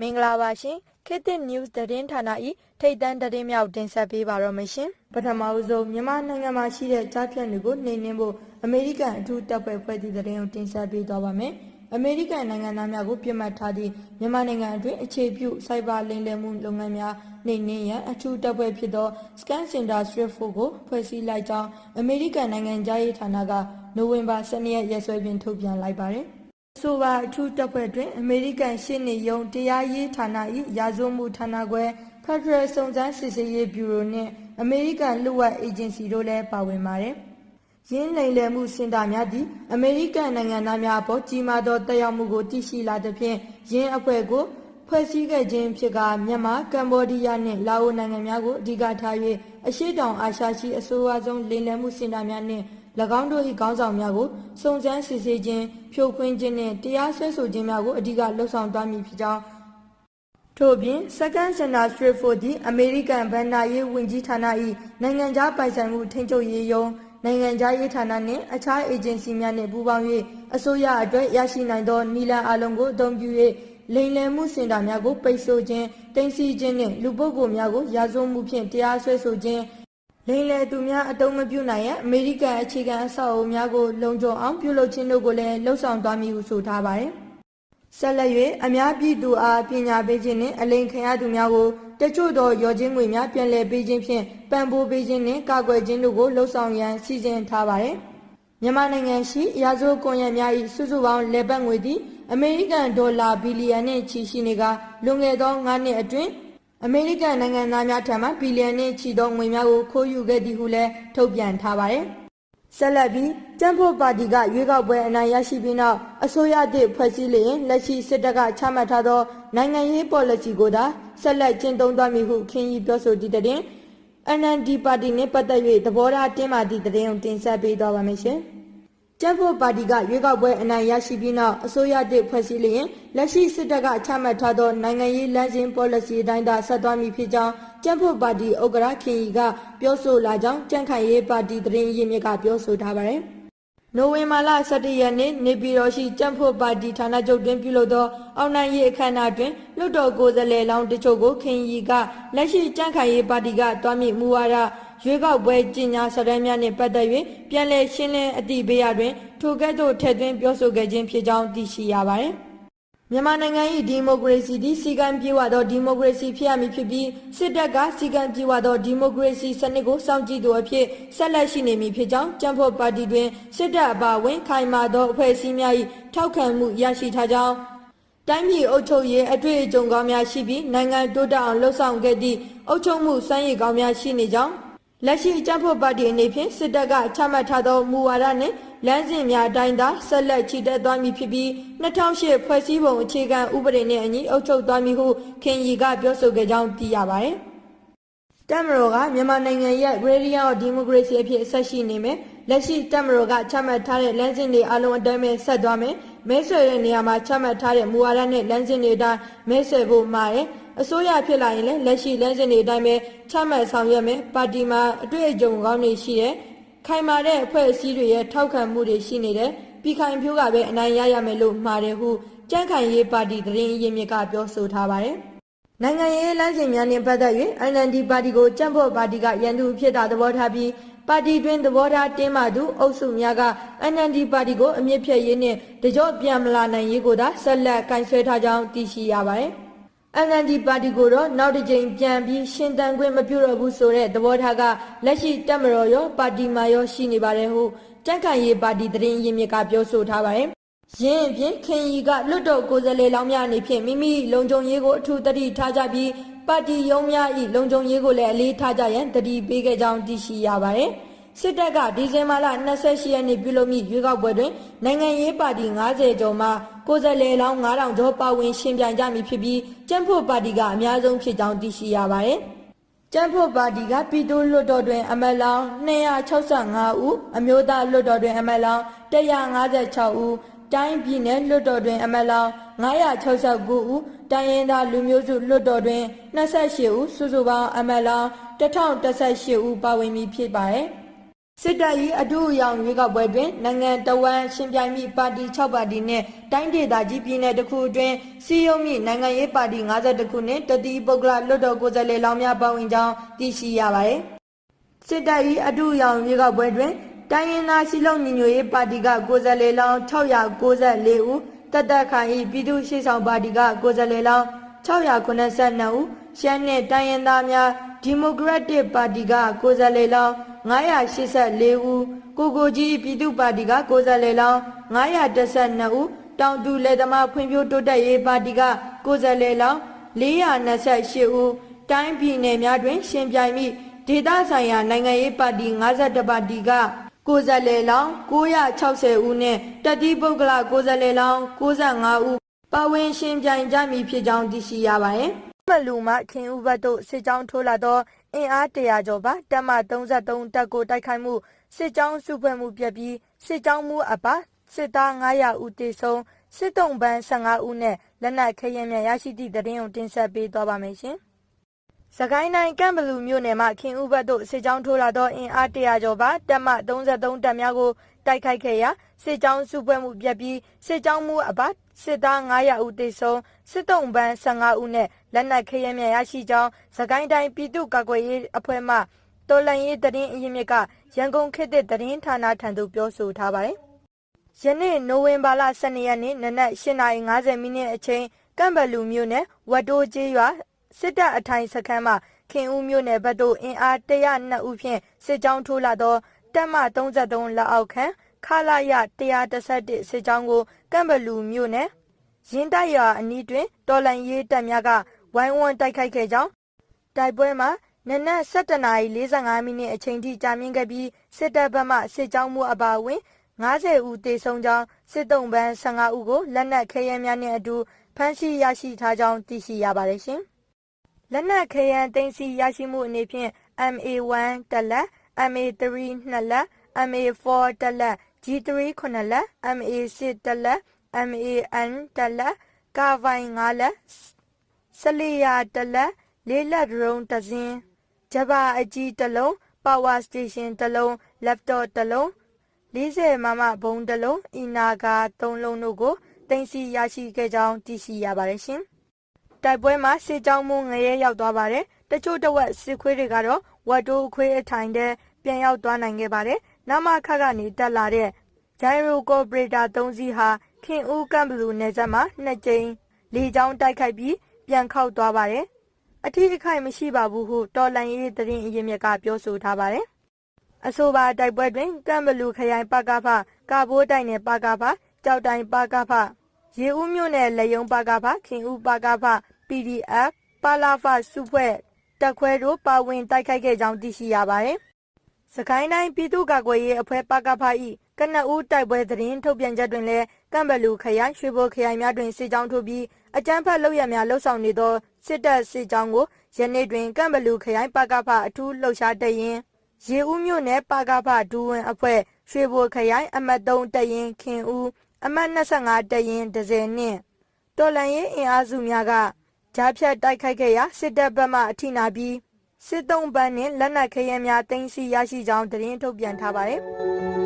မင်္ဂလာပါရှင်ခေတ်သစ် news သတင်းဌာန၏ထိတ်တန့်သတင်းများကိုတင်ဆက်ပေးပါတော့မရှင်ပထမဦးဆုံးမြန်မာနိုင်ငံမှာရှိတဲ့ကြားဖြတ်တွေကိုနှိမ်နင်းဖို့အမေရိကန်အထူးတပ်ဖွဲ့ဖွဲ့သည့်သတင်းကိုတင်ဆက်ပေးသွားပါမယ်အမေရိကန်နိုင်ငံသားများကိုပြစ်မှတ်ထားသည့်မြန်မာနိုင်ငံအတွင်းအခြေပြုစိုက်ဘာလိမ်လည်မှုလုပ်ငန်းများနှိမ်နင်းရန်အထူးတပ်ဖွဲ့ဖြစ်သော Scan Center Strip 4ကိုဖွဲ့စည်းလိုက်ကြောင်းအမေရိကန်နိုင်ငံသားရေးဌာနက နိုဝင်ဘာ12ရက်ရက်စွဲဖြင့်ထုတ်ပြန်လိုက်ပါတယ်ဆိုပါအထူးတပ်ဖွဲ့တွင်အမေရိကန်ရှေ့နေရုံးတရားရေးဌာန၏ရာဇဝမှုဌာနခွဲ Federal စုံစမ်းစစ်ဆေးရေးဗျူရိုနှင့်အမေရိကန်လူ့ဝက်အေဂျင်စီတို့လည်းပါဝင်ပါတယ်။ရင်းလိမ်လည်မှုစင်တာများသည့်အမေရိကန်နိုင်ငံသားများအပေါ်ကြီးမားသောတက်ရောက်မှုကိုတည်ရှိလာသဖြင့်ရင်းအဖွဲ့ကိုဖွဲ့စည်းခဲ့ခြင်းဖြစ်ကမြန်မာကမ္ဘောဒီးယားနှင့်လာအိုနိုင်ငံများကိုအဓိကထား၍အရှိတောင်အာရှရှိအဆိုအဆုံးလိမ်လည်မှုစင်တာများနှင့်၎ င်းတို့၏ခေါင်းဆောင်များကိုစုံစမ်းစစ်ဆေးခြင်းဖြိုခွင်းခြင်းနှင့်တရားစွဲဆိုခြင်းများကိုအဓိကလှုံ့ဆော်သွားမည်ဖြစ်ကြောင်းထို့ပြင် Second Center Street for the American ဘဏ္ဍာရေးဝန်ကြီးဌာန၏နိုင်ငံခြားပိုင်ဆိုင်မှုထိန်းချုပ်ရေးယုံနိုင်ငံခြားရေးဌာနနှင့်အခြားအေဂျင်စီများနှင့်ပူးပေါင်း၍အစိုးရအတွက်ရရှိနိုင်သောနည်းလမ်းအလုံးကိုအသုံးပြု၍လိမ်လည်မှုစင်တာများကိုပိတ်ဆို့ခြင်းတင်စီခြင်းနှင့်လူပုဂ္ဂိုလ်များကိုရာဇဝမှုဖြင့်တရားစွဲဆိုခြင်း လိမ်လည်သူများအတုံးမပြုနိုင်ရန်အမေရိကန်အခြေခံအဆောက်အအုံများကိုလုံခြုံအောင်ပြုလုပ်ခြင်းတို့ကိုလည်းလှုံ့ဆော်သွားမည်ဟုဆိုထားပါတယ်။ဆက်လက်၍အများပြည်သူအားပညာပေးခြင်းနှင့်အလိန်ခံရသူများကိုတချို့သောရော်ချင်းငွေများပြန်လည်ပေးခြင်းဖြင့်ပံ့ပိုးပေးခြင်းနှင့်ကာကွယ်ခြင်းတို့ကိုလှုံ့ဆော်ရန်စီစဉ်ထားပါတယ်။မြန်မာနိုင်ငံရှိရာဇဝကွန်ရက်များ၏စုစုပေါင်းလေပတ်ငွေသည်အမေရိကန်ဒေါ်လာဘီလီယံနှင့်ချီရှိနေကလွန်ခဲ့သော9နှစ်အတွင်း အမေရိကန်နိုင်ငံသားများထံမှဘီလီယံနှင့်ချီသောငွေများကိုခိုးယူခဲ့သည်ဟုလည်းထုတ်ပြန်ထားပါတယ်။ဆက်လက်ပြီးကျန်းဖို့ပါတီကရွေးကောက်ပွဲအနိုင်ရရှိပြီးနောက်အစိုးရသည့်ဖွဲ့စည်းလျင်လက်ရှိစစ်တပ်ကချမှတ်ထားသောနိုင်ငံရေး policy ကိုသာဆက်လက်ကျင့်သုံးသွားမည်ဟုခင်းကြီးပြောဆိုသည့်တဲ့ NND ပါတီနှင့်ပတ်သက်၍သဘောထားတင်းမာသည့်တဲ့ကိုတင်ဆက်ပေးသွားပါမယ်ရှင်။ ကျန်းဖို့ပါတီကရွေးကောက်ပွဲအနိုင်ရရှိပြီးနောက်အစိုးရသစ်ဖွဲ့စည်းလျင်လက်ရှိစစ်တပ်ကချမှတ်ထားသောနိုင်ငံရေးလမ်းစဉ် policy အတိုင်းသာဆက်သွားမည်ဖြစ်ကြောင်းကျန်းဖို့ပါတီဥက္ကဋ္ဌခင်ကြီးကပြောဆိုလာကြောင်းကြံ့ခိုင်ရေးပါတီသတင်းရင်းမြစ်ကပြောဆိုထားပါတယ်။နိုဝင်ဘာလ17ရက်နေ့နေပြည်တော်ရှိကျန်းဖို့ပါတီဌာနချုပ်တွင်ပြုလုပ်သောအောင်နိုင်ရေးအခမ်းအနားတွင်လွတ်တော်ကိုယ်စားလှယ်လောင်းတချို့ကိုခင်ကြီးကလက်ရှိကြံ့ခိုင်ရေးပါတီကတွားမြင့်မူဝါဒ ရွေးကောက်ပွဲကြီးညာစတဲ့များနှင့်ပတ်သက်၍ပြန်လည်ရှင်းလင်းအသိပေးရတွင်ထိုကဲ့သို့ထည့်သွင်းပြောဆိုခဲ့ခြင်းဖြစ်ကြောင်းသိရှိရပါသည်မြန်မာနိုင်ငံ၏ဒီမိုကရေစီသည်စီကံပြေဝသောဒီမိုကရေစီဖြစ်ရမည်ဖြစ်ပြီးစစ်တပ်ကစီကံပြေဝသောဒီမိုကရေစီစနစ်ကိုစောင့်ကြည့်သူအဖြစ်ဆက်လက်ရှိနေမည်ဖြစ်ကြောင်းကျန်းဖို့ပါတီတွင်စစ်တပ်အပါအဝင်ခိုင်မာသောအဖွဲ့အစည်းများ၏ထောက်ခံမှုရရှိထားကြောင်းတိုင်းပြည်အုပ်ချုပ်ရေးအတွေ့အကြုံကောင်းများရှိပြီးနိုင်ငံတိုးတက်အောင်လှုပ်ဆောင်ခဲ့သည့်အုပ်ချုပ်မှုစံရည်ကောင်းများရှိနေကြောင်း လက်ရှိကြံ့ဖို့ပါတီအနေဖြင့်စစ်တပ်ကချမှတ်ထားသောမူဝါဒနှင့်လမ်းစဉ်များအတိုင်းသာဆက်လက်ချီတက်သွားမည်ဖြစ်ပြီး2008ဖွဲ့စည်းပုံအခြေခံဥပဒေနှင့်အညီအုပ်ချုပ်သွားမည်ဟုခင်ရီကပြောဆိုခဲ့ကြောင်းသိရပါတယ်။တမရောကမြန်မာနိုင်ငံရဲ့ Radiant of Democracy အဖြစ်ဆက်ရှိနေမယ်။လက်ရှိတမရောကချမှတ်ထားတဲ့လမ်းစဉ်တွေအလုံးအတိုင်းပဲဆက်သွားမယ်။မဲဆွယ်တဲ့နေရာမှာချမှတ်ထားတဲ့မူဝါဒနဲ့လမ်းစဉ်တွေအတိုင်းမဲဆွယ်ဖို့မှာတယ်။ အစိုးရဖြစ်လာရင်လည်းလက်ရှိလမ်းစဉ်တွေအတိုင်းပဲချမှတ်ဆောင်ရွက်မယ်။ပါတီမှာအတွေ့အကြုံကောင်းတွေရှိတယ်။ခိုင်မာတဲ့အဖွဲ့အစည်းတွေရဲ့ထောက်ခံမှုတွေရှိနေတယ်ပြည်ခိုင်ဖြိုးကပဲအနိုင်ရရမယ်လို့မှားတယ်ဟုကြန့်ခိုင်ရေးပါတီသတင်းအရင်းမြစ်ကပြောဆိုထားပါတယ်နိုင်ငံရေးလမ်းစဉ်များနှင့်ပတ်သက်၍ NLD ပါတီကိုကြံ့ဖို့ပါတီကရန်သူဖြစ်တာသဘောထားပြီးပါတီတွင်သဘောထားတင်းမာသူအုပ်စုများက NLD ပါတီကိုအမြင့်ဖြတ်ရေးနှင့်တကြော့ပြန်မလာနိုင်ရေးကိုသာဆက်လက်ကင်ဆယ်ထားကြောင်းသိရှိရပါတယ်။ NLD ပါတီကိုတော့နောက်တစ်ကြိမ်ပြန်ပြီးရှင်တန်ခွင့်မပြုတော့ဘူးဆိုတဲ့သဘောထားကလက်ရှိတက်မတော်ရောပါတီမှာရောရှိနေပါတယ်ဟုကြန့်ခိုင်ရေးပါတီသတင်းရင်းမြစ်ကပြောဆိုထားပါတယ်။ရင်းအပြင်ခင်ရီကလွတ်တော်ကိုယ်စားလှယ်လောင်းများအနေဖြင့်မိမိလုံခြုံရေးကိုအထူးတတိထားကြပြီးပါတီရုံးများ၏လုံခြုံရေးကိုလည်းအလေးထားကြရန်တတိပေးခဲ့ကြောင်းသိရှိရပါတယ်။စစ်တပ်ကဒီဇင်ဘာလ28ရက်နေ့ပြုလုပ်မိရွေးကောက်ပွဲတွင်နိုင်ငံရေးပါတီ90ကျော်မှ ကိုယ်စားလှယ်လောင်း9000ကျော်ပါဝင်ရှင်ပြိုင်ကြမည်ဖြစ်ပြီးကျန်းဖို့ပါတီကအများဆုံးဖြစ်ကြောင်းသိရှိရပါတယ်။ကျန်းဖို့ပါတီကပြည်သူ့လွှတ်တော်တွင် အမတ်လောင်း265ဦးအမျိုးသားလွှတ်တော်တွင်အမတ်လောင်း156ဦးတိုင်းပြည်နယ်လွှတ်တော်တွင် အမတ်လောင်း969ဦးတိုင်းရင်းသားလူမျိုးစုလွှတ်တော်တွင်28ဦးစုစုပေါင်းအမတ်လောင်း1018ဦးပါဝင်မည်ဖြစ်ပါတယ်။ စစ်တပ်၏အထူးအယောင်ရွေးကောက်ပွဲတွင်နိုင်ငံတော်ဝန်ရှင်ပြိုင်မိပါတီ6ပါတီနှင့်တိုင်းဒေသကြီးပြည်နယ်တစ်ခုအတွင်းစီယုံမိနိုင်ငံရေးပါတီ52ခုနှင့်တတိပုဂ္ဂလလွတ်တော်ကိုယ်စားလှယ်လောင်းများပါဝင်ကြောင်းသိရှိရပါသည်စစ်တပ်၏အထူးအယောင်ရွေးကောက်ပွဲတွင်တိုင်းရင်းသားစီလုံးညီညွတ်ရေးပါတီကကိုယ်စားလှယ်လောင်း694ဦးတက်တက်ခိုင်၏ပြည်သူ့ရှေ့ဆောင်ပါတီကကိုယ်စားလှယ်လောင်း692ဦးရှမ်းနှင့်တိုင်းရင်းသားများဒီမိုကရက်တစ်ပါတီကကိုယ်စားလှယ်လောင်း 984ဦးကိုကိုကြီးပြည်သူ့ပါတီကကိုယ်စားလှယ်လောင်း912ဦးတောင်တူလယ်သမားဖွံ့ဖြိုးတိုးတက်ရေးပါတီကကိုယ်စားလှယ်လောင်း428ဦးတိုင်းပြည်နယ်များတွင် ရှင်ပြိုင်မိဒေသဆိုင်ရာနိုင်ငံရေးပါတီ52ပါတီကကိုယ်စားလှယ်လောင်း960ဦးနဲ့တတိပုဂ္ဂလကိုယ်စားလှယ်လောင်း65ဦးပါဝင်ရှင်ပြိုင်ကြမည်ဖြစ်ကြောင်းသိရှိရပါတယ်။မလူမခင်ဦးဘတ်တို့စစ်ကြောင်းထိုးလာသော အင်အားတရာကျော်ပါတပ်မ33တပ်ကိုတိုက်ခိုက်မှုစစ်ကြောင်းစုဖွဲ့မှုပြက်ပြီးစစ်ကြောင်းမှုအပါစစ်သား900ဦးတေဆုံးစစ်တုံးပန်း15ဦးနဲ့လက်နက်ခဲယမ်းများရရှိသည့်တရင်ကိုတင်ဆက်ပေးသွားပါမယ်ရှင်။ စကိုင်းတိုင်းကံဘလူမြို့နယ်မှာခင်ဦးဘတ်တို့စစ်ကြောင်းထိုးလာသောအင်အားတရာကျော်ပါတပ်မ33တပ်များကိုတိုက်ခိုက်ခဲ့ရာစစ်ကြောင်းစုဖွဲ့မှုပြက်ပြီးစစ်ကြောင်းမှုအပါစစ်သား900ဦးသေဆုံးစစ်တုံးပန်း15ဦးနဲ့လက်နက်ခဲယမ်းများရရှိကြောင်းစကိုင်းတိုင်းပြည်သူ့ကာကွယ်ရေးအဖွဲ့မှတော်လန်ရေးတရင်အရင်မြစ်ကရန်ကုန်ခေတ်သစ်တရင်ဌာနထံသို့ပြောဆိုထားပါတယ်။ယနေ့နိုဝင်ဘာလ12ရက်နေ့နနက်8:50မိနစ်အချိန်ကံဘလူမြို့နယ်ဝတ်တိုးကျေးရွာ စစ်တပ်အထိုင်စခန်းမှာခင်ဦးမြို့နယ်ဘက်သို့အင်အား102ဦးဖြင့်စစ်ကြောင်းထိုးလာသောတပ်မ33လက်အောက်ခံခလာရ131စစ်ကြောင်းကိုကမ်ဘလူမြို့နယ်ရင်းတိုက်ရွာအနီးတွင်တော်လန်ရေးတပ်များကဝိုင်းဝန်းတိုက်ခိုက်ခဲ့ကြောင်းတိုက်ပွဲမှာနနက်7:45မိနစ်အချိန်ထိကြာမြင့်ခဲ့ပြီးစစ်တပ်ဘက်မှစစ်ကြောင်းမှုအပါအဝင်90ဦးသေဆုံးကြောင်းစစ်တုံးပန်း15ဦးကိုလက်နက်ခဲယမ်းများနှင့်အတူဖမ်းဆီးရရှိထားကြောင်းသိရှိရပါတယ်ရှင်။ လက်နက်ခဲယမ်းသိမ်းဆည်းရရှိမှုအနေဖြင့် MA1 တက်လက် MA3 နှစ်လက် MA4 တက်လက် G3 ခုနှစ်လက် MA6 တက်လက် MAN တက်လက်ကာဗိုင်5လက်ဆလီယာတက်လက်လေးလက်ဒရုန်းတစ်စင်းဂျဘာအကြီးတစ်လုံးပါဝါစတေရှင်တစ်လုံး laptop တစ်လုံး40မမဘုံတစ်လုံးအီနာဂါ3လုံးတို့ကိုတင်စီရရှိခဲ့ကြောင်းသိရှိရပါတယ်ရှင် တိုက်ပွဲမှာစစ်ကြောင်းမှုငရဲရောက်သွားပါတယ်တချို့တဝက်စစ်ခွေးတွေကတော့ဝတ်တိုးခွေးအထိုင်တဲ့ပြန်ရောက်သွားနိုင်ခဲ့ပါတယ်နမခကနေတက်လာတဲ့ဂျိုင်ရိုကော်ပိုရေတာ၃စီးဟာခင်ဦးကမ်ဘလူနယ်စပ်မှာနှစ်ကြိမ်လေကြောင်းတိုက်ခိုက်ပြီးပြန်ခောက်သွားပါတယ်။အထီးအခိုက်မရှိပါဘူးဟုတော်လန်ရေးသတင်းအရင်မြက်ကပြောဆိုထားပါတယ်။အဆိုပါတိုက်ပွဲတွင်ကမ်ဘလူခရိုင်ပကဖကာဘိုးတိုင်နယ်ပကဖကြောက်တိုင်ပကဖရေဦးမြို့နယ်လေယုံပကဖခင်ဦးပကဖ PDF ပါလာဖစုဖွဲ့တက်ခွဲတို့ပါဝင်တိုက်ခိုက်ခဲ့ကြောင်းသိရှိရပါတယ်။စကိုင်းတိုင်းပြည်သူ့ကာကွယ်ရေးအဖွဲ့ပကဖ၏ကနအူးတိုက်ပွဲသတင်းထုတ်ပြန်ချက်တွင်လည်းကမ်ဘလူခရိုင်ရွှေဘိုခရိုင်များတွင်စစ်ကြောင်းထိုးပြီးအကြမ်းဖက်လုပ်ရများလှုပ်ဆောင်နေသောစစ်တပ်စစ်ကြောင်းကိုယနေ့တွင်ကမ်ဘလူခရိုင်ပကဖအထူးလှုပ်ရှားတရင်ရေဦးမြို့နယ်ပကဖဒူဝင်အဖွဲ့ရွှေဘိုခရိုင်အမတ်3တရင်ခင်ဦးအမတ်25တရင်ဒဇယ်နှင့်တော်လန်ရေးအင်အားစုများက ကြားဖြတ်တိုက်ခိုက်ခဲ့ရာစစ်တပ်ဘက်မှအထိနာပြီးစစ်တုံးပန်းနှင့်လက်နက်ခဲယမ်းများတင်စီရရှိကြောင်းသတင်းထုတ်ပြန်ထားပါတယ်။